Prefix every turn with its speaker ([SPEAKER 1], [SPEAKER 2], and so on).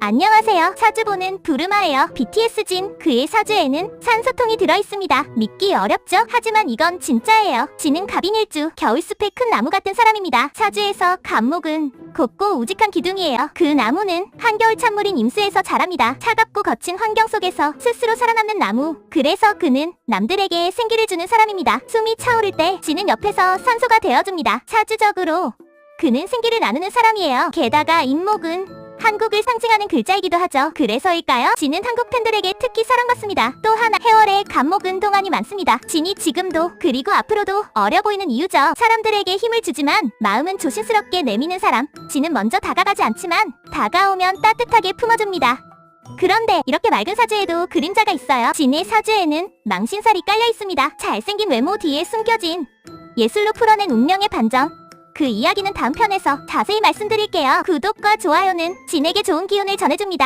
[SPEAKER 1] 안녕하세요. 사주보는 부르마예요. BTS 진 그의 사주에는 산소통이 들어있습니다. 믿기 어렵죠? 하지만 이건 진짜예요. 지는 갑인일주, 겨울숲의 큰 나무 같은 사람입니다. 사주에서 갑목은 곱고 우직한 기둥이에요. 그 나무는 한겨울 찬물인 임수에서 자랍니다. 차갑고 거친 환경 속에서 스스로 살아남는 나무. 그래서 그는 남들에게 생기를 주는 사람입니다. 숨이 차오를 때 지는 옆에서 산소가 되어줍니다. 사주적으로 그는 생기를 나누는 사람이에요. 게다가 임목은 한국을 상징하는 글자이기도 하죠. 그래서일까요? 진은 한국 팬들에게 특히 사랑받습니다. 또 하나 해월에 간목은 동안이 많습니다. 진이 지금도 그리고 앞으로도 어려 보이는 이유죠. 사람들에게 힘을 주지만 마음은 조심스럽게 내미는 사람. 진은 먼저 다가가지 않지만 다가오면 따뜻하게 품어줍니다. 그런데 이렇게 맑은 사주에도 그림자가 있어요. 진의 사주에는 망신살이 깔려 있습니다. 잘생긴 외모 뒤에 숨겨진 예술로 풀어낸 운명의 반전. 그 이야기는 다음 편에서 자세히 말씀드릴게요. 구독과 좋아요는 진에게 좋은 기운을 전해줍니다.